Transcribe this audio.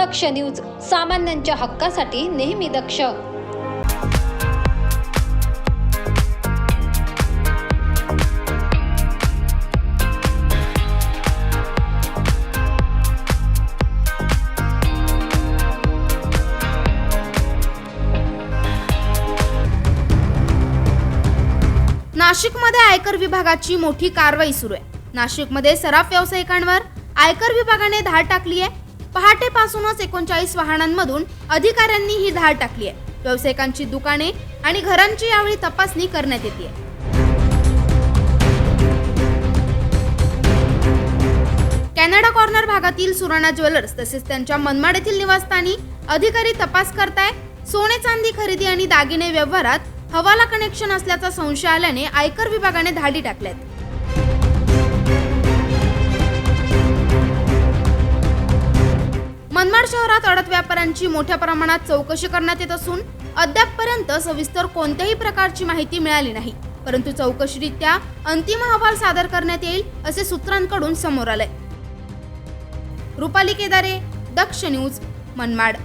दक्ष news सामान्यांच्या हक्कासाठी नेहमी दक्ष. नाशिकमध्ये आयकर विभागाची मोठी कारवाई सुरू आहे. नाशिकमध्ये सराफ व्यावसायिकांवर आयकर विभागाने धाड टाकली आहे पहाटेपासूनच एकोणचाळीस वाहनांमधून अधिकाऱ्यांनी ही धाड टाकली आहे. व्यावसायिकांची दुकाने आणि घरांची यावेळी तपासणी करण्यात येते. कॅनडा कॉर्नर भागातील सुराणा ज्वेलर्स तसेच त्यांच्या मनमाड येथील निवासस्थानी अधिकारी तपास करताय. सोने चांदी खरेदी आणि दागिने व्यवहारात हवाला कनेक्शन असल्याचा संशय आल्याने आयकर विभागाने धाडी टाकल्यात. शहरात अडत व्यापाऱ्यांची मोठ्या प्रमाणात चौकशी करण्यात येत असून अद्यापपर्यंत सविस्तर कोणत्याही प्रकारची माहिती मिळाली नाही. परंतु चौकशीरित्या अंतिम अहवाल सादर करण्यात येईल असे सूत्रांकडून समोर आलंय. रुपाली केदारे दक्ष न्यूज मनमाड.